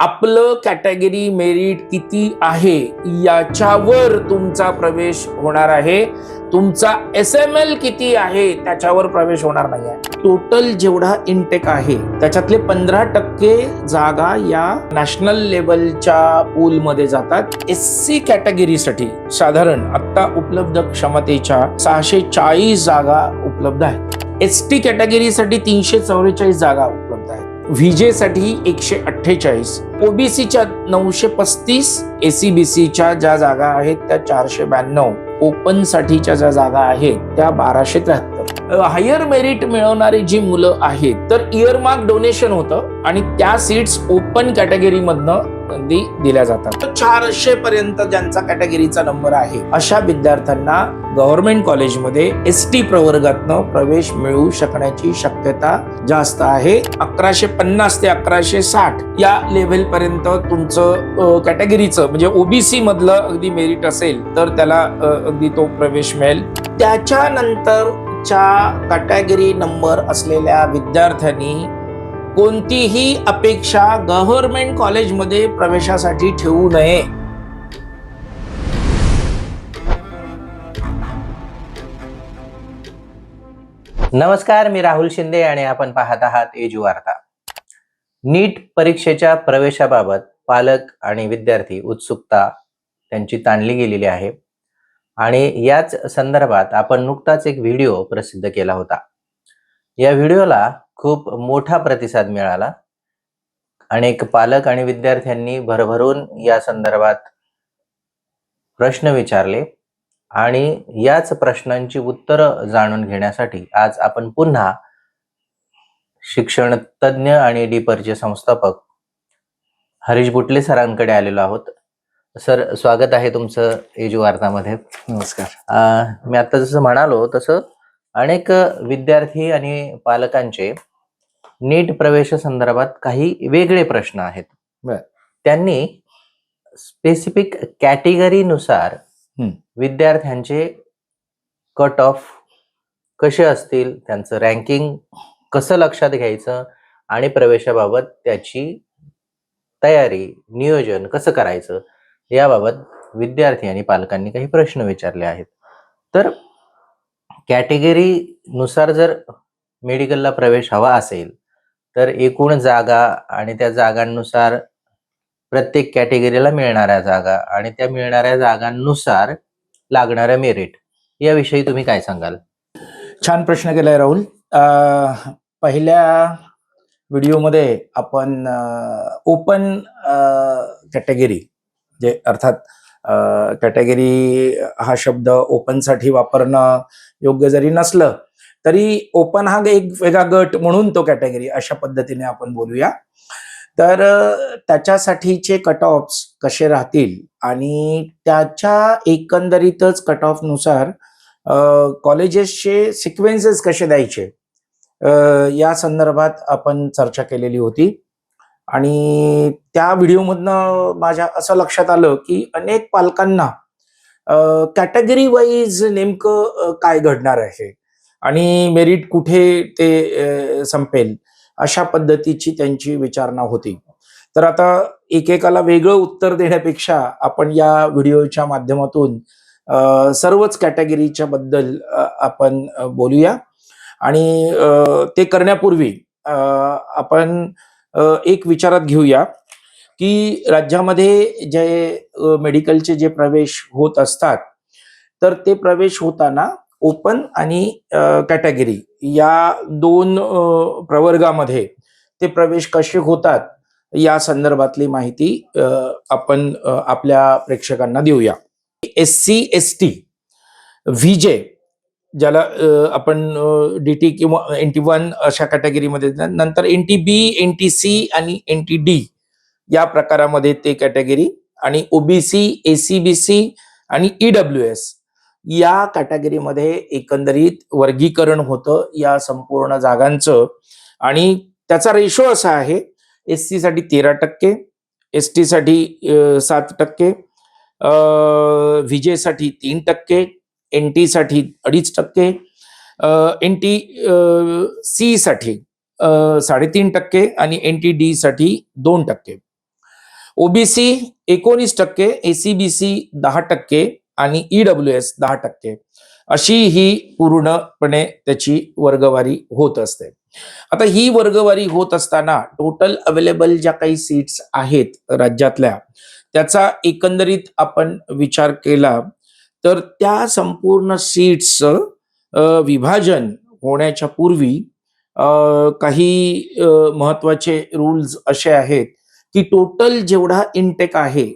आपलं category merit किती आहे याच्यावर तुमचा प्रवेश होणार आहे. तुमचा एस एम एल किती आहे त्याच्यावर प्रवेश होणार नाही आहे. टोटल जेवढा इनटेक आहे त्याच्यातले पंधरा टक्के जागा या नॅशनल लेवलच्या पूलमध्ये जातात. एस सी कॅटेगरीसाठी साधारण आत्ता उपलब्ध क्षमतेच्या सहाशे चाळीस जागा उपलब्ध आहेत. एस टी कॅटेगरीसाठी तीनशे चौवेचाळीस जागा व्हीजेसाठी एकशे अठ्ठेचाळीस ओबीसीच्या नऊशे पस्तीस एसीबीसीच्या ज्या जागा आहेत त्या चारशे ब्याण्णव ओपनसाठीच्या ज्या जागा आहेत त्या बाराशे त्र्याहत्तर. हायर मेरिट मिळवणारी जी मुलं आहेत तर इयरमार्क डोनेशन होतं आणि त्या सीट्स ओपन कॅटेगरीमधनं अगदी दिल्या जातात. चारशे पर्यंत ज्यांचा कॅटेगरीचा नंबर आहे अशा विद्यार्थ्यांना गव्हर्नमेंट कॉलेजमध्ये एस टी प्रवर्गातनं प्रवेश मिळू शकण्याची शक्यता जास्त आहे. अकराशे पन्नास ते अकराशे साठ या लेव्हल पर्यंत तुमचं कॅटेगरीचं म्हणजे ओबीसी मधलं अगदी मेरिट असेल तर त्याला अगदी तो प्रवेश मिळेल. त्याच्यानंतर च्या कॅटेगरी नंबर असलेल्या विद्यार्थ्यांनी कोणतीही अपेक्षा गव्हर्नमेंट कॉलेजमध्ये प्रवेशासाठी ठेवू नये. नमस्कार मी राहुल शिंदे आणि आपण पाहत आहात एजू वार्ता. नीट परीक्षेच्या प्रवेशाबाबत पालक आणि विद्यार्थी उत्सुकता त्यांची ताणली गेलेली आहे. आणि याच संदर्भात आपण नुकताच एक व्हिडिओ प्रसिद्ध केला होता. या व्हिडिओला खूप मोठा प्रतिसाद मिळाला. अनेक पालक आणि विद्यार्थ्यांनी भरभरून या संदर्भात प्रश्न विचारले आणि याच प्रश्नांची उत्तरं जाणून घेण्यासाठी आज आपण पुन्हा शिक्षण तज्ज्ञ आणि डीपरचे संस्थापक हरीश बुटले सरांकडे आलेलो आहोत. सर स्वागत आहे तुमचं एजू वार्तामध्ये नमस्कार मी आता जसं म्हणालो तसं अनेक विद्यार्थी आणि पालकांचे नीट प्रवेश संदर्भात काही वेगळे प्रश्न आहेत. त्यांनी स्पेसिफिक कॅटेगरीनुसार. विद्यार्थ्यांचे कट ऑफ कसे असतील त्यांचं रँकिंग कसं लक्षात घ्यायचं आणि प्रवेशाबाबत त्याची तयारी नियोजन कसं करायचं याबाबत विद्यार्थी आणि पालकांनी काही प्रश्न विचारले आहेत. तर कॅटेगरीनुसार जर मेडिकलला प्रवेश हवा असेल तर एकूण जागा आणि त्या जागांनुसार प्रत्येक कॅटेगरीला मिळणाऱ्या जागा आणि त्या मिळणाऱ्या जागांनुसार लागणाऱ्या मेरिट याविषयी तुम्ही काय सांगाल? छान प्रश्न केलाय राहुल. पहिल्या व्हिडिओमध्ये आपण ओपन कॅटेगरी जे अर्थात कॅटेगरी हा शब्द ओपनसाठी वापरणं योग्य जरी नसलं तरी ओपन हा एक वेगळा गट म्हणून तो कॅटेगरी अशा पद्धतीने आपण बोलूया. तर त्याच्यासाठीचे कट ऑफ्स कसे राहतील आणि त्याच्या एकंदरीतच कट ऑफनुसार कॉलेजेसचे सिक्वेन्सेस कसे द्यायचे? या संदर्भात आपण चर्चा केलेली होती. आणि त्या व्हिडिओमधनं माझ्या असं लक्षात आलं की अनेक पालकांना कॅटेगरी वाईज नेमकं काय घडणार आहे? आणि मेरिट कुठे ते संपेल अशा पद्धतीची त्यांची विचारणा होती. तर आता एकेकाला वेगळं उत्तर देण्यापेक्षा आपण या व्हिडिओच्या माध्यमातून सर्वच कॅटेगरीच्या बद्दल आपण बोलूया. आणि ते करण्यापूर्वी आपण एक विचारात घेऊया की राज्यामध्ये जे मेडिकलचे जे प्रवेश होत असतात तर ते प्रवेश होताना ओपन आणि कॅटेगरी या दोन प्रवर्गामध्ये ते प्रवेश कसे होतात या संदर्भातली माहिती आपण आपल्या प्रेक्षकांना देऊया. S C S T V J ज्याला आपण डी टी किंवा एन टी वन अशा कॅटेगरीमध्ये नंतर N T B N T C आणि एन टी डी या प्रकारामध्ये ते कॅटेगरी आणि ओबीसी एसीबीसी आणि ईडब्ल्यू एस या कॅटेगरीमध्ये एकंदरीत वर्गीकरण होतं या संपूर्ण जागांचं. आणि त्याचा रेशो असा आहे एस सी साठी तेरा टक्के एस टीसाठी सात टक्के विजेसाठी तीन टक्के एन टीसाठी अडीच टक्के एन टी सीसाठी साडेतीन टक्के आणि एन टी डी साठी दोन टक्के. ओबीसी एकोणीस टक्के एसीबीसी दहा टक्के आणि ईडब्ल्यू एस दहा टक्के. अशी ही पूर्णपणे त्याची वर्गवारी होत असते. आता ही वर्गवारी होत असताना टोटल अवेलेबल ज्या काही सीट्स आहेत राज्यातल्या त्याचा एकंदरीत आपण विचार केला तर त्या संपूर्ण सीट्सचं विभाजन होण्याच्या पूर्वी काही महत्त्वाचे रूल्स असे आहेत की टोटल जेवढा इनटेक आहे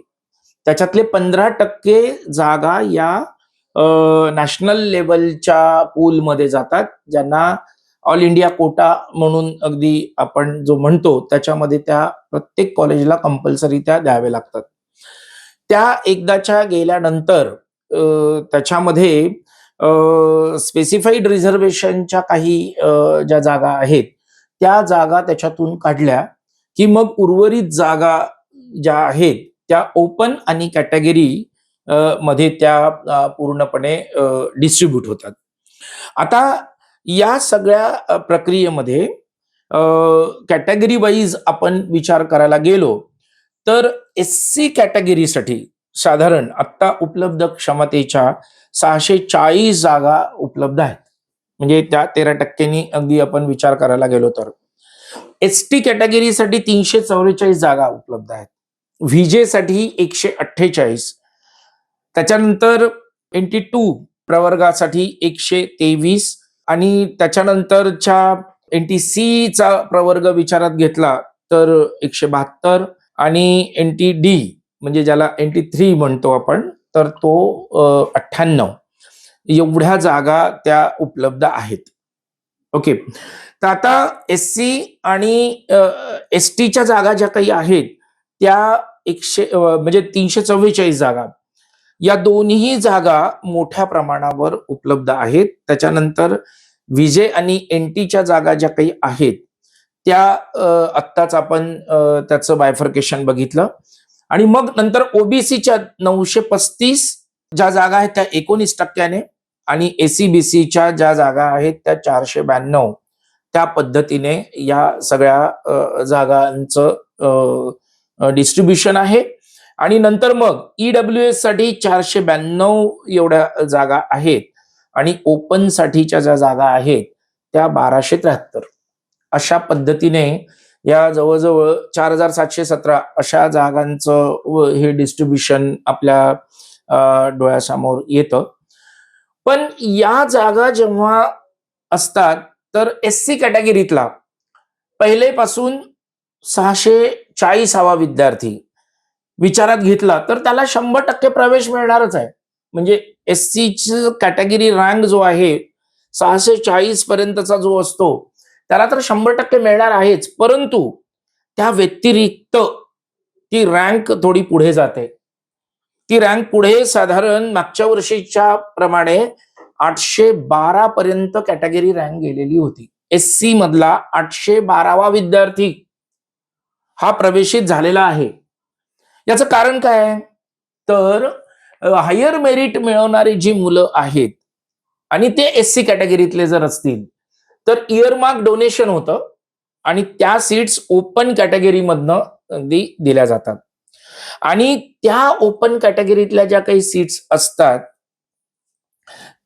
त्याच्यातले पंधरा टक्के जागा या नॅशनल लेवलच्या पूलमध्ये जातात ज्यांना ऑल इंडिया कोटा म्हणून अगदी आपण जो म्हणतो त्याच्यामध्ये त्या प्रत्येक कॉलेजला कंपल्सरी त्या द्याव्या लागतात. त्या एकदाच्या गेल्यानंतर त्याच्यामध्ये स्पेसिफाईड रिझर्वेशनच्या काही ज्या जागा आहेत त्या जागा त्याच्यातून काढल्या की मग उर्वरित जागा ज्या आहेत त्या ओपन आणि कॅटेगरी मध्ये त्या पूर्णपणे डिस्ट्रीब्यूट होतात. आता या सगळ्या प्रक्रियेमध्ये कॅटेगरी वाईज आपण विचार करायला गेलो तर एस सी कॅटेगरीसाठी साधारण आत्ता उपलब्ध क्षमतेच्या सहाशे चाळीस जागा उपलब्ध आहेत. म्हणजे त्या तेरा टक्क्यांनी अगदी आपण विचार करायला गेलो तर. एस टी कॅटेगरीसाठी तीनशे चौवेचाळीस जागा उपलब्ध आहेत. व्हीजेसाठी एकशे अठ्ठेचाळीस. त्याच्यानंतर एन टू प्रवर्गासाठी एकशे तेवीस आणि त्याच्यानंतरच्या एन टी प्रवर्ग विचारात घेतला तर एकशे बहात्तर आणि एन टी डी म्हणजे ज्याला एंटी थ्री म्हणतो आपण तर तो अठ्ठ्याण्णव. एवढ्या जागा त्या उपलब्ध आहेत. ओके. तर आता एस सी आणि एस टीच्या जागा ज्या काही आहेत त्या एकशे म्हणजे तीनशे चव्वेचाळीस जागा. या दोन्ही जागा मोठ्या प्रमाणावर उपलब्ध आहेत. त्याच्यानंतर विजे आणि एन टीच्या जागा ज्या काही आहेत त्या आत्ताच आपण त्याचं बायफर्केशन बघितलं. आणि मग नंतर ओबीसीच्या नऊशे पस्तीस ज्या जागा आहेत त्या एकोणीस टक्क्याने आणि एसीबीसीच्या ज्या जागा आहेत त्या चारशे ब्याण्णव. त्या पद्धतीने या सगळ्या जागांचं डिस्ट्रीब्युशन आहे. आणि नंतर मग ईडब्ल्यू एससाठी चारशे ब्याण्णव एवढ्या जागा आहेत आणि ओपन साठीच्या ज्या जागा आहेत त्या बाराशे त्र्याहत्तर. अशा पद्धतीने या जवळजवळ चार हजार सातशे सतरा अशा जागांचं व हे डिस्ट्रीब्युशन आपल्या डोळ्यासमोर येतं. पण या जागा जेव्हा असतात तर एस सी कॅटेगरीतला पहिलेपासून सहाशे चाळीसावा विद्यार्थी विचारात घेतला तर त्याला शंभर टक्के प्रवेश मिळणारच आहे. म्हणजे एस सी कॅटेगरी रँक जो आहे सहाशे चाळीस पर्यंतचा जो असतो त्याला तर शंभर टक्के मिळणार आहेच. परंतु त्या व्यतिरिक्त ती रँक थोडी पुढे जाते. ती रँक पुढे साधारण मागच्या वर्षीच्या प्रमाणे आठशे बारा पर्यंत कॅटेगरी रँक गेलेली होती. एस सी मधला आठशे बारावा विद्यार्थी हा प्रवेशित झालेला आहे. याचं कारण काय? आहे? तर हायर मेरिट मिळवणारी जी मुलं आहेत आणि ते एस सी कॅटेगरीतले जर असतील तर इयरमार्क डोनेशन होतं आणि त्या सीट्स ओपन कॅटेगरीमधनं अगदी दिल्या जातात. आणि त्या ओपन कॅटेगरीतल्या ज्या काही सीट्स असतात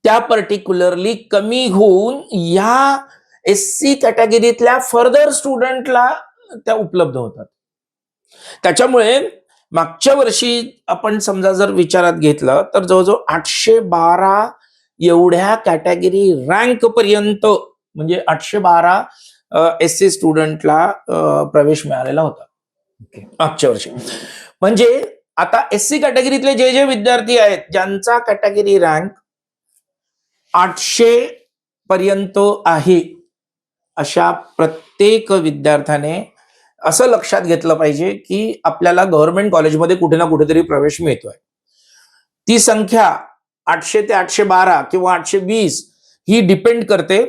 त्या पर्टिक्युलरली कमी होऊन या एस सी कॅटेगरीतल्या फर्दर स्टुडंटला त्या उपलब्ध होतात. त्याच्यामुळे मागच्या वर्षी आपण समजा जर विचारात घेतलं तर जवळजवळ आठशे बारा एवढ्या कॅटेगरी रँक पर्यंत म्हणजे आठशे बारा एस सी स्टुडंटला प्रवेश मिळालेला होता. मागच्या वर्षी. म्हणजे आता एस सी कॅटेगरीतले जे जे विद्यार्थी आहेत ज्यांचा कॅटेगरी रँक आठशे पर्यंत आहे अशा प्रत्येक विद्यार्थ्याने असं लक्षात घेतलं पाहिजे की आपल्याला गव्हर्नमेंट कॉलेजमध्ये कुठे ना कुठेतरी प्रवेश मिळतोय. ती संख्या आठशे ते आठशे बारा किंवा आठशे वीस ही डिपेंड करते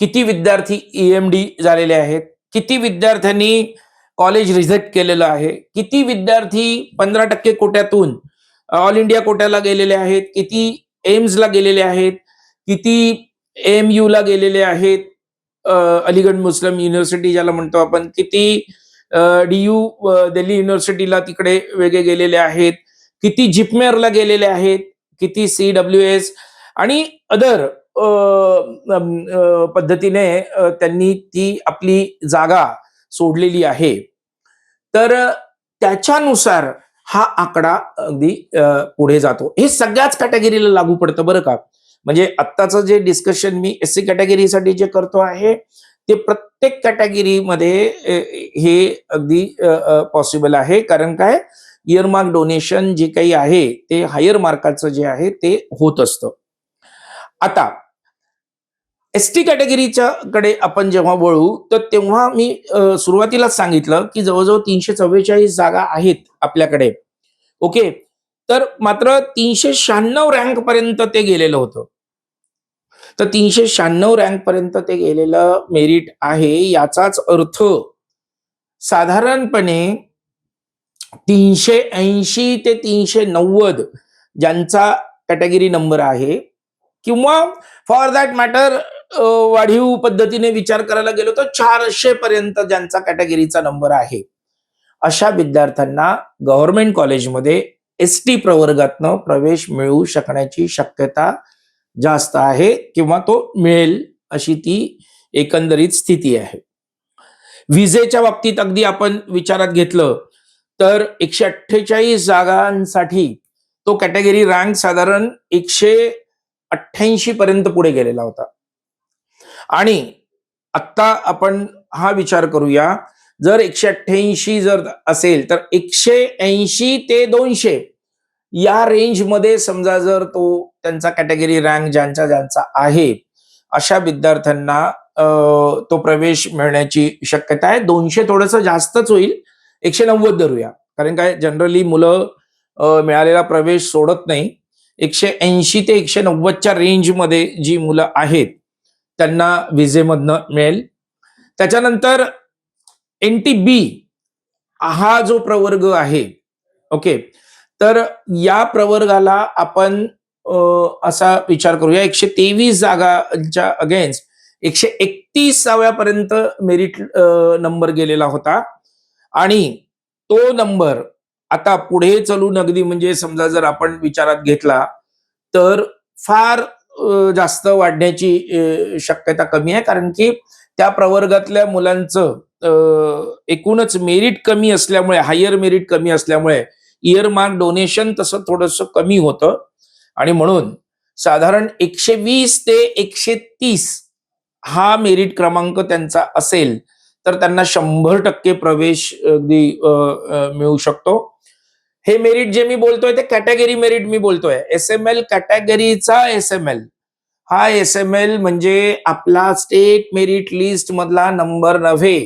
किती विद्यार्थी ईएमडी झालेले आहेत? किती विद्यार्थ्यांनी कॉलेज रिजेक्ट केलेलं आहे? किती विद्यार्थी पंधरा टक्के कोट्यातून ऑल इंडिया कोट्याला गेलेले आहेत? किती एम्सला गेलेले आहेत? किती एम ला गेलेले आहेत? अलीगढ मुस्लिम युनिव्हर्सिटी ज्याला म्हणतो आपण किती डी यू दिल्ली युनिव्हर्सिटीला तिकडे वेगळे गेलेले आहेत? किती जिपमेअरला गेलेले आहेत? किती सी डब्ल्यू एस आणि अदर पद्धतीने त्यांनी ती आपली जागा सोडलेली आहे. तर त्याच्यानुसार हा आकडा अगदी पुढे जातो. हे सगळ्याच कॅटेगरीला लागू पडतं बरं का? म्हणजे आत्ताचं जे डिस्कशन मी एस सी कॅटेगरीसाठी जे करतो आहे ते प्रत्येक कॅटेगरीमध्ये हे अगदी पॉसिबल आहे. कारण काय? इयरमार्क डोनेशन जे काही आहे ते हायर मार्काचं जे आहे ते होत असतं. आता एस टी कॅटेगरीच्या कडे आपण जेव्हा वळू तर तेव्हा मी सुरुवातीलाच सांगितलं की जवळजवळ तीनशे चव्वेचाळीस जागा आहेत आपल्याकडे. ओके? तर मात्र तीनशे शहाण्णव रँक पर्यंत ते गेलेलं होतं. तर तीनशे शहाण्णव रँक पर्यंत ते गेलेलं मेरिट आहे याचाच अर्थ साधारणपणे तीनशे ऐंशी ते तीनशे नव्वद ज्यांचा कॅटेगरी नंबर आहे किंवा फॉर दॅट मॅटर वाढीव पद्धतीने विचार करायला गेलो तर चारशे पर्यंत ज्यांचा कॅटेगरीचा नंबर आहे अशा विद्यार्थ्यांना गव्हर्नमेंट कॉलेजमध्ये एस टी प्रवर्गातनं प्रवेश मिळू शकण्याची शक्यता जास्त आहे किंवा तो मिळेल अशी ती एकंदरीत स्थिती आहे. विजेच्या बाबतीत अगदी आपण विचारात घेतलं तर एकशे अठ्ठेचाळीस जागांसाठी तो कॅटेगरी रँक साधारण एकशे अठ्ठ्याऐंशी पर्यंत पुढे गेलेला होता. आणि आत्ता आपण हा विचार करूया जर एकशे अठ्ठ्याऐंशी जर असेल तर एकशे ऐंशी ते दोनशे या रेंजमध्ये समजा जर तो त्यांचा कॅटेगरी रँक ज्यांचा ज्यांचा आहे अशा विद्यार्थ्यांना तो प्रवेश मिळण्याची शक्यता आहे. दोनशे थोडंसं जास्तच होईल. एकशे नव्वद धरूया. कारण काय जनरली मुलं मिळालेला प्रवेश सोडत नाही. एकशे ऐंशी ते एकशे नव्वदच्या रेंजमध्ये जी मुलं आहेत त्यांना विजेमधनं मिळेल. त्याच्यानंतर एन टी बी हा जो प्रवर्ग आहे ओके तर या प्रवर्गाला आपण असा विचार करूया. एकशे तेवीस जागांच्या अगेन्स्ट एकशे एकतीसाव्यापर्यंत मेरिट नंबर गेलेला होता. आणि तो नंबर आता पुढे चलून अगदी म्हणजे समजा जर आपण विचारात घेतला तर फार जास्त वाढण्याची शक्यता कमी आहे. कारण की त्या प्रवर्गातल्या मुलांचं एकूणच मेरिट कमी असल्यामुळे हायर मेरिट कमी असल्यामुळे इयर मार्क डोनेशन तसं थोडंसं कमी होतं. आणि म्हणून साधारण एकशे वीस ते एकशे तीस हा मेरिट क्रमांक त्यांचा असेल तर त्यांना शंभर टक्के प्रवेश अगदी मिळू शकतो. हे मेरिट जे मी बोलतोय ते कॅटेगरी मेरिट मी बोलतोय. एस एम एल कॅटेगरीचा एस एम एल हा एस एम एल म्हणजे आपला स्टेट मेरिट लिस्ट मधला नंबर नव्हे.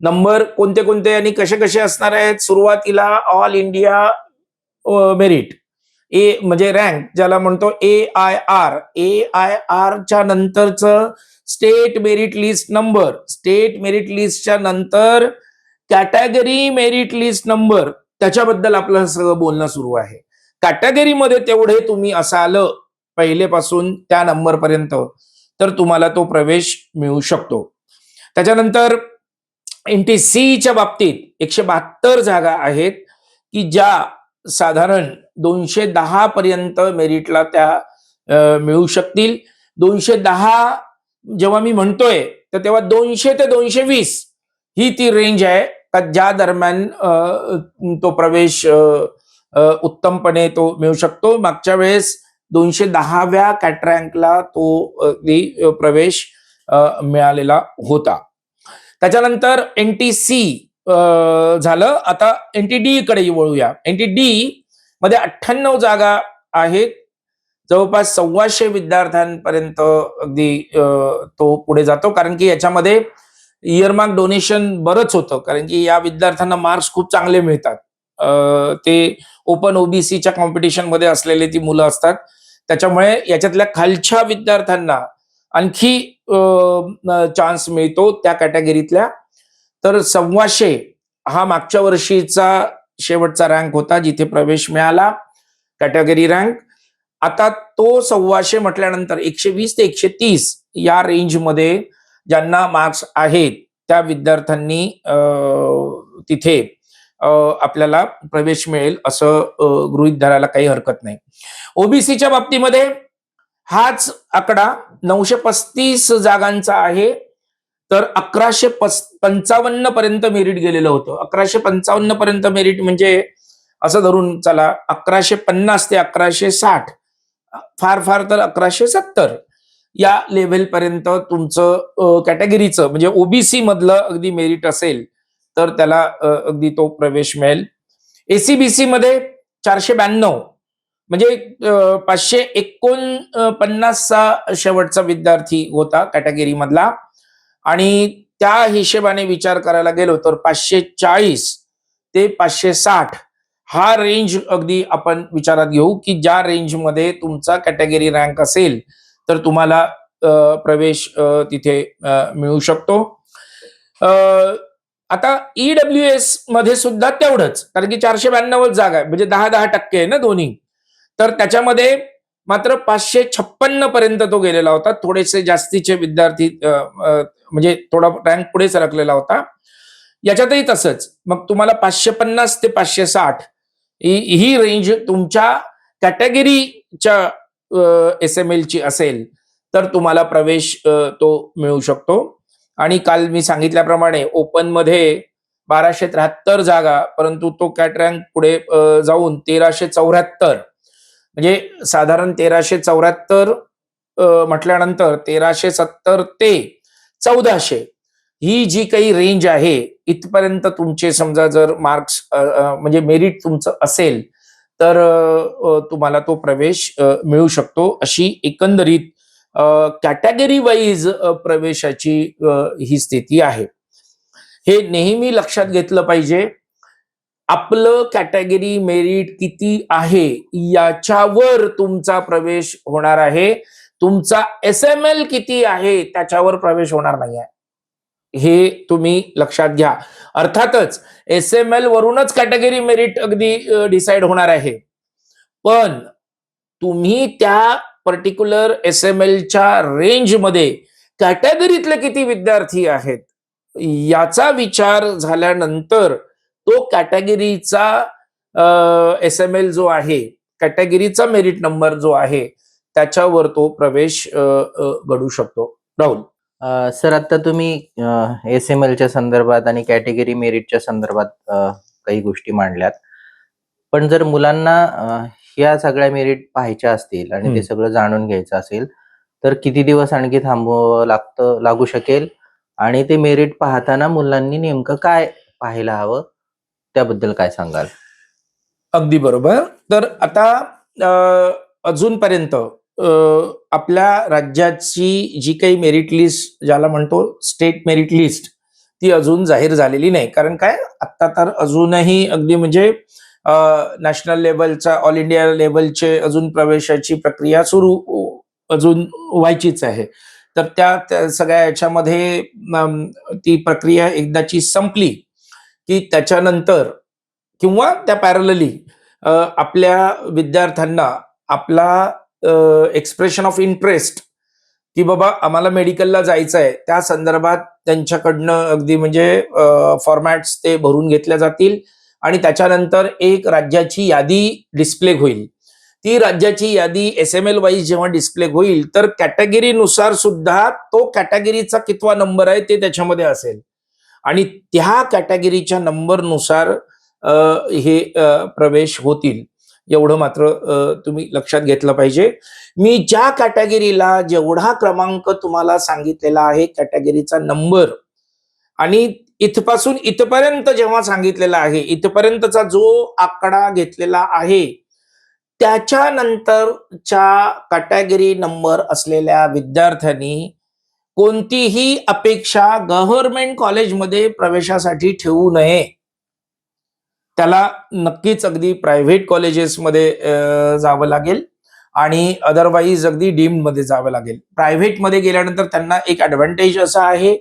नंबर कोणते कोणते आणि कसे कसे असणार आहेत? सुरुवातीला ऑल इंडिया मेरिट ए म्हणजे रँक ज्याला म्हणतो A I R A I R च्या नंतरचं state merit list number state merit लिस्टच्या नंतर कॅटेगरी मेरिट लिस्ट नंबर त्याच्याबद्दल आपलं सगळं बोलणं सुरू आहे. कॅटेगरीमध्ये तेवढे तुम्ही असाल पहिलेपासून त्या नंबर पर्यंत तर तुम्हाला तो प्रवेश मिळू शकतो. त्याच्यानंतर एन टी सीच्या बाबतीत एकशे बहात्तर जागा आहेत की ज्या साधारण दोनशे दहा पर्यंत मेरिटला त्या मिळू शकतील. दोनशे दहा जेव्हा मी म्हणतोय तर तेव्हा दोनशे ते दोनशे वीस ही ती रेंज आहे. का ज्या दरम्यान तो प्रवेश उत्तमपणे तो मिळू शकतो. मागच्या वेळेस दोनशे दहाव्या कॅटरँकला तो प्रवेश मिळालेला होता. त्याच्यानंतर एन टी सी झालं. आता एन टी डी कडे वळूया. एन टी डी मध्ये अठ्ठ्याण्णव जागा आहेत. जवळपास सव्वाशे विद्यार्थ्यांपर्यंत अगदी तो पुढे जातो. कारण की याच्यामध्ये इयरमार्क डोनेशन बरंच होतं कारण की या विद्यार्थ्यांना मार्क्स खूप चांगले मिळतात. ते ओपन ओबीसीच्या कॉम्पिटिशनमध्ये असलेले ती मुलं असतात. त्याच्यामुळे याच्यातल्या खालच्या विद्यार्थ्यांना आणखी चान्स मिळतो त्या कॅटेगरीतल्या तर सव्वाशे हा मागच्या वर्षीचा शेवटचा रँक होता जिथे प्रवेश मिळाला कॅटेगरी रँक आता तो सव्वाशे म्हटल्यानंतर एकशे वीस ते एकशे तीस या रेंजमध्ये ज्यांना मार्क्स आहेत त्या विद्यार्थ्यांनी तिथे आपल्याला प्रवेश मिळेल असं गृहित गृहीत धरायला काही हरकत नाही. ओबीसीच्या बाबतीमध्ये हाच आकडा नऊशे पस्तीस जागांचा आहे. तर अकराशे पस पंचावन्न पर्यंत मेरिट गेलेलं होतं. अकराशे पंचावन्न पर्यंत मेरिट म्हणजे असं धरून चला अकराशे पन्नास ते अकराशे साठ. फार फार तर अकराशे सत्तर. या लेव्हल पर्यंत तुमचं कॅटेगरीचं म्हणजे ओबीसी मधलं अगदी मेरिट असेल तर त्याला अगदी तो प्रवेश मिळेल. एसीबीसी मध्ये चारशे ब्याण्णव म्हणजे पाचशे एकोण पन्नासचा शेवटचा विद्यार्थी होता कॅटेगरी मधला. आणि त्या हिशेबाने विचार करायला गेलो तर पाचशे चाळीस ते पाचशे साठ हा रेंज अगदी आपण विचारात घेऊ की ज्या रेंजमध्ये तुमचा कॅटेगरी रँक असेल तर तुम्हाला प्रवेश तिथे मिळू शकतो. आता ईडब्ल्यू एसमध्ये सुद्धा तेवढंच कारण की चारशे ब्याण्णवच जागा आहे म्हणजे दहा दहा टक्के आहे ना दोन्ही. तर त्याच्यामध्ये मात्र पाचशे छप्पन्न पर्यंत तो गेलेला होता थोडेसे जास्तीचे विद्यार्थी म्हणजे थोडा रँक पुढे सरकलेला होता. याच्यातही तसंच मग तुम्हाला पाचशे पन्नास ते पाचशे साठ ही रेंज तुमच्या कॅटेगरीच्या एस एम ची असेल तर तुम्हाला प्रवेश तो मिळू शकतो. आणि काल मी सांगितल्याप्रमाणे ओपनमध्ये बाराशे त्र्याहत्तर जागा परंतु तो कॅट रँक पुढे जाऊन तेराशे चौऱ्याहत्तर. म्हणजे साधारण तेराशे चौऱ्याहत्तर म्हटल्यानंतर तेराशे सत्तर ते चौदाशे ही जी काही रेंज आहे इथपर्यंत तुमचे समजा जर मार्क्स म्हणजे मेरिट तुमचं असेल तर तुम्हाला तो प्रवेश मिळू शकतो. अशी एकंदरीत कॅटेगरी वाईज प्रवेशाची ही स्थिती आहे. हे नेहमी लक्षात घेतलं पाहिजे. आपलं कॅटेगरी मेरिट किती आहे याच्यावर तुमचा प्रवेश होणार आहे. तुमचा एस एम एल किती आहे त्याच्यावर प्रवेश होणार नाही आहे हे तुम्ही लक्षात घ्या. अर्थातच एस एम एल वरूनच कॅटेगरी मेरिट अगदी डिसाईड होणार आहे. पण तुम्ही त्या पर्टिक्युलर एस एम एलच्या रेंजमध्ये कॅटेगरीतले किती विद्यार्थी आहेत याचा विचार झाल्यानंतर तो कॅटेगरीचा एस एम एल जो आहे कॅटेगरीचा मेरिट नंबर जो आहे त्याच्यावर तो प्रवेश घडू शकतो. राहुल. सर आता तुम्ही एस एम एलच्या संदर्भात आणि कॅटेगरी मेरिटच्या संदर्भात काही गोष्टी मांडल्यात. पण जर मुलांना ह्या सगळ्या मेरिट पाहायच्या असतील आणि. ते सगळं जाणून घ्यायचं असेल तर किती दिवस आणखी थांबवावं लागतं लागू शकेल? आणि ते मेरिट पाहताना मुलांनी नेमकं काय पाहायला हवं? त्याबद्दल काय सांगाल? अगदी बरोबर. तर आता अजूनपर्यंत आपल्या राज्याची जी काही मेरिट लिस्ट ज्याला म्हणतो स्टेट मेरिट लिस्ट ती अजून जाहीर झालेली नाही. कारण काय? आत्ता तर अजूनही अगदी म्हणजे नॅशनल लेवलचा ऑल इंडिया लेवलचे अजून प्रवेशाची प्रक्रिया सुरू अजून व्हायचीच आहे. तर त्या त्या सगळ्या याच्यामध्ये ती प्रक्रिया एकदाची संपली की त्याच्यानंतर किंवा त्या पॅरलली आपल्या विद्यार्थ्यांना आपला एक्सप्रेशन ऑफ इंटरेस्ट की बाबा आम्हाला मेडिकलला जायचं आहे त्या संदर्भात त्यांच्याकडनं अगदी म्हणजे फॉर्मॅट्स ते भरून घेतल्या जातील आणि त्याच्यानंतर एक राज्याची यादी डिस्प्ले होईल. ती राज्याची यादी एस एम एल वाईज जेव्हा डिस्प्ले होईल तर कॅटेगरीनुसार सुद्धा तो कॅटेगरीचा कितवा नंबर आहे ते त्याच्यामध्ये असेल. आणि त्या कॅटेगरीच्या नंबरनुसार हे प्रवेश होतील. एवढं मात्र तुम्ही लक्षात घेतलं पाहिजे. मी ज्या कॅटेगरीला जेवढा क्रमांक तुम्हाला सांगितलेला आहे कॅटेगरीचा नंबर आणि इथपासून इथपर्यंत जेव्हा सांगितलेला आहे इथपर्यंतचा जो आकडा घेतलेला आहे त्याच्यानंतरच्या कॅटेगरी नंबर असलेल्या विद्यार्थ्यांनी कोणतीही अपेक्षा गव्हर्नमेंट कॉलेजमध्ये प्रवेशासाठी ठेवू नये. त्याला नक्कीच अगदी प्रायव्हेट कॉलेजेसमध्ये जावं लागेल. आणि अदरवाईज अगदी डीम्डमध्ये जावं लागेल. प्रायव्हेटमध्ये गेल्यानंतर त्यांना एक ॲडव्हान्टेज असा आहे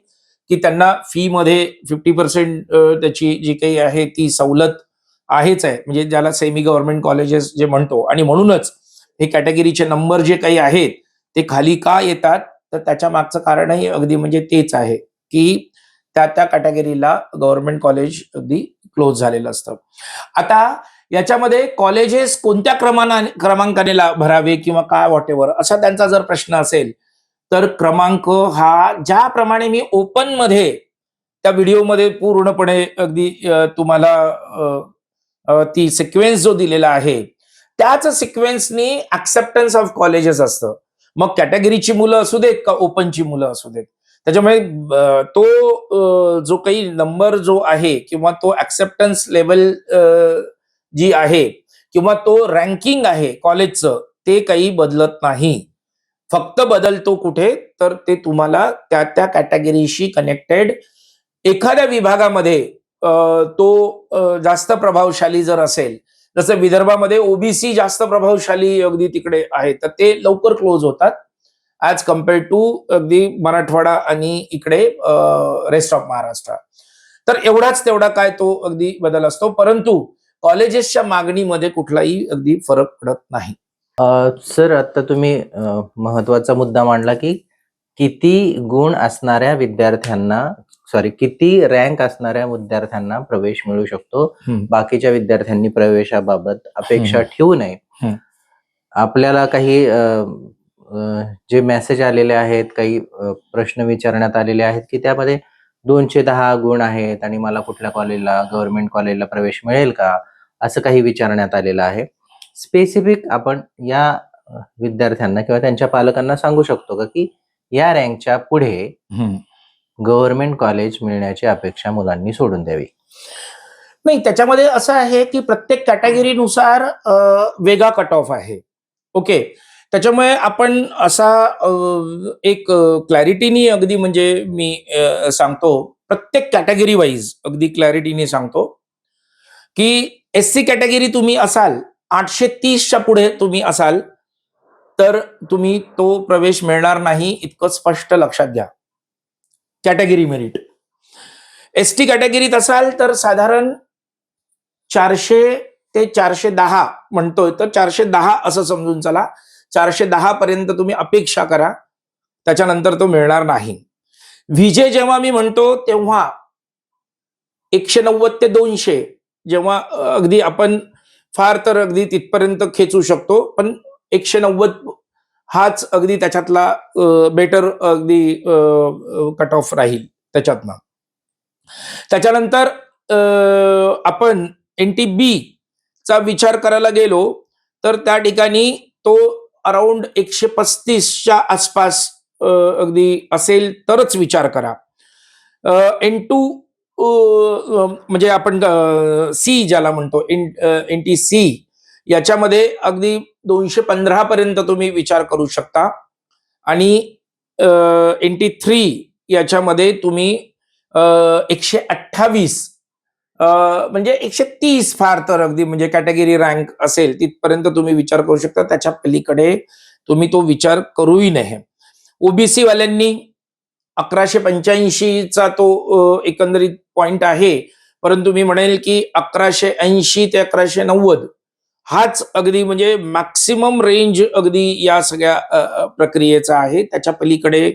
की त्यांना फीमध्ये फिफ्टी पर्सेंट त्याची जी काही आहे ती सवलत आहेच आहे. म्हणजे ज्याला सेमी गव्हर्नमेंट कॉलेजेस जे म्हणतो. आणि म्हणूनच हे कॅटेगरीचे नंबर जे काही आहेत ते खाली का येतात? तर त्याच्या मागचं कारणही अगदी म्हणजे तेच आहे की त्या त्या कॅटेगरीला गव्हर्नमेंट कॉलेज अगदी क्लोज झालेलं असतं. आता याच्यामध्ये कॉलेजेस कोणत्या क्रमाना क्रमांकाने भरावे किंवा काय वॉटेवर असा त्यांचा जर प्रश्न असेल तर क्रमांक हा ज्याप्रमाणे मी ओपनमध्ये त्या व्हिडिओमध्ये पूर्णपणे अगदी तुम्हाला ती सिक्वेन्स जो दिलेला आहे त्याच सिक्वेन्सनी ऍक्सेप्टन्स ऑफ कॉलेजेस असतं. मग कॅटेगरीची मुलं असू देत का ओपनची मुलं असू देत? त्याच्यामुळे तो जो काही नंबर जो आहे किंवा तो ऍक्सेप्टन्स लेवल जी आहे किंवा तो रँकिंग आहे कॉलेजचं ते काही बदलत नाही. फक्त बदलतो कुठे तर ते तुम्हाला त्या त्या कॅटेगरीशी कनेक्टेड एखाद्या विभागामध्ये तो जास्त प्रभावशाली जर असेल जसं विदर्भामध्ये ओबीसी जास्त प्रभावशाली अगदी तिकडे आहे तर ते लवकर क्लोज होतात. ऍज कंपेअर टू अगदी मराठवाडा आणि इकडे रेस्ट ऑफ महाराष्ट्र तर एवढाच तेवढा काय तो अगदी बदल असतो परंतु कॉलेजेसच्या मागणीमध्ये कुठलाही अगदी फरक पडत नाही सर आता तुम्ही महत्त्वाचा मुद्दा मांडला की किती गुण असणाऱ्या विद्यार्थ्यांना सॉरी किती रँक असणाऱ्या विद्यार्थ्यांना प्रवेश मिळू शकतो. बाकीच्या विद्यार्थ्यांनी प्रवेशाबाबत अपेक्षा. ठेवू नये. आपल्याला काही जे मेसेज आलेले आहेत काही प्रश्न विचारण्यात आलेले आहेत की त्यामध्ये दोनशे दहा गुण आहेत आणि मला कुठल्या कॉलेजला गव्हर्नमेंट कॉलेजला प्रवेश मिळेल का? असं काही विचारण्यात आलेलं आहे. स्पेसिफिक आपण या विद्यार्थ्यांना किंवा त्यांच्या पालकांना सांगू शकतो का की या रँकच्या पुढे. गव्हर्नमेंट कॉलेज मिळण्याची अपेक्षा मुलांनी सोडून द्यावी. नाही त्याच्यामध्ये असं आहे की प्रत्येक कॅटेगरीनुसार वेगळा कट ऑफ आहे. ओके त्याच्यामुळे आपण असा एक क्लॅरिटीनी अगदी म्हणजे मी सांगतो प्रत्येक कॅटेगरी वाईज अगदी क्लॅरिटीने सांगतो की एस सी कॅटेगरी तुम्ही असाल आठशे तीसच्या पुढे तुम्ही असाल तर तुम्ही तो प्रवेश मिळणार नाही इतकं स्पष्ट लक्षात घ्या. कॅटेगरी मेरिट एस टी कॅटेगरीत असाल तर साधारण चारशे ते चारशे दहा म्हणतोय तर चारशे दहा असं समजून चला. चारशे दहा पर्यंत तुम्ही अपेक्षा करा. त्याच्यानंतर तो मिळणार नाही. विजे जेव्हा मी म्हणतो तेव्हा एकशे नव्वद ते दोनशे जेव्हा अगदी आपण फार तर अगदी तिथपर्यंत खेचू शकतो पण एकशे नव्वद हाच अगदी त्याच्यातला बेटर अगदी कट ऑफ राहील त्याच्यातनं. त्याच्यानंतर आपण एन टी बी चा विचार करायला गेलो तर त्या ठिकाणी तो अराउंड एकशे पस्तीसच्या आसपास अगदी असेल तरच विचार करा. एन टू म्हणजे आपण सी ज्याला म्हणतो एन एन टी सी याच्यामध्ये अगदी दोनशे पंधरा पर्यंत तुम्ही विचार करू शकता. आणि एन टी थ्री याच्यामध्ये तुम्ही एकशे अठ्ठावीस म्हणजे एकशे तीस फार तर अगदी म्हणजे कॅटेगरी रँक असेल तिथपर्यंत तुम्ही विचार करू शकता. त्याच्या पलीकडे तुम्ही तो विचार करूही नये. ओबीसी वाल्यांनी अकराशे पंच्याऐंशीचा तो एकंदरीत पॉइंट आहे. परंतु मी म्हणेल की अकराशे ऐंशी ते अकराशे नव्वद हाच अगदी म्हणजे मॅक्सिमम रेंज अगदी या सगळ्या प्रक्रियेचा आहे. त्याच्या पलीकडे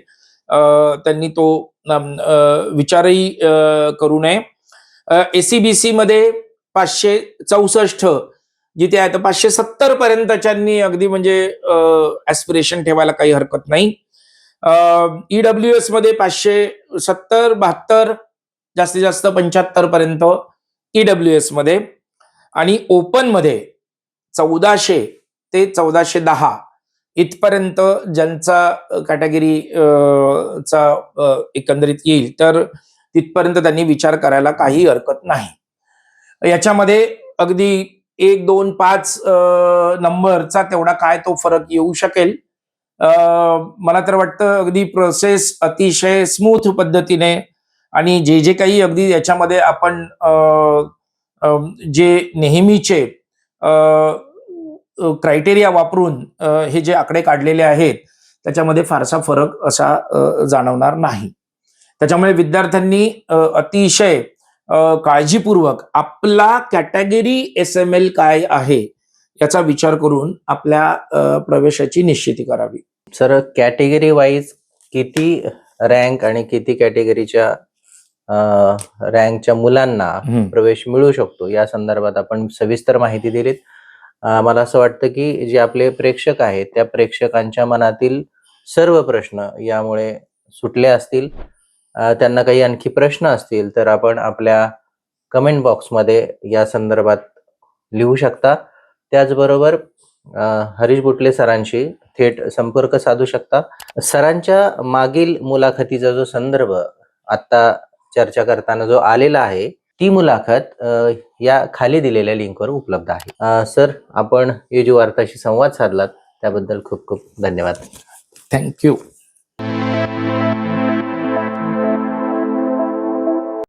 त्यांनी तो विचारही करू नये. एसीबीसी मध्ये पाचशे चौसष्ट जिथे आहे तर पाचशे सत्तर पर्यंतच्यांनी अगदी म्हणजे ऍस्पिरेशन ठेवायला काही हरकत नाही. ईडब्ल्यू एसमध्ये पाचशे सत्तर बहात्तर जास्तीत जास्त पंच्याहत्तर पर्यंत ईडब्ल्यू एसमध्ये. आणि ओपनमध्ये चौदाशे ते चौदाशे दहा इथपर्यंत ज्यांचा कॅटेगरी चा एकंदरीत येईल. तर तिथपर्यंत त्यांनी विचार करायला काही हरकत नाही. याच्यामध्ये अगदी एक दोन पाच नंबरचा तेवढा काय तो फरक येऊ शकेल. मला तर वाटतं अगदी प्रोसेस अतिशय स्मूथ पद्धतीने आणि जे जे काही अगदी याच्यामध्ये आपण जे नेहमीचे क्रायटेरिया वापरून हे जे आकडे काढलेले आहेत त्याच्यामध्ये फारसा फरक असा जाणवणार नाही. त्याच्यामुळे विद्यार्थ्यांनी अतिशय काळजीपूर्वक आपला कॅटेगरी एस एम एल काय आहे याचा विचार करून आपल्या प्रवेशाची निश्चिती करावी. सर कॅटेगरी वाईज किती रँक आणि किती कॅटेगरीच्या रँकच्या मुलांना. प्रवेश मिळू शकतो? या संदर्भात आपण सविस्तर माहिती दिलीत. मला असं वाटतं की जे आपले प्रेक्षक आहेत त्या प्रेक्षकांच्या मनातील सर्व प्रश्न यामुळे सुटले असतील. त्यांना काही आणखी प्रश्न असतील तर आपण आपल्या कमेंट बॉक्समध्ये या संदर्भात लिहू शकता. त्याचबरोबर हरीश बुटले सरांशी थेट संपर्क साधू शकता. सरांच्या मागील मुलाखतीचा जो संदर्भ आत्ता चर्चा करताना जो आलेला आहे ती मुलाखत या खाली दिलेल्या लिंकवर उपलब्ध आहे. सर आपण युजू वार्ताशी संवाद साधलात. त्याबद्दल खूप खूप धन्यवाद. थँक्यू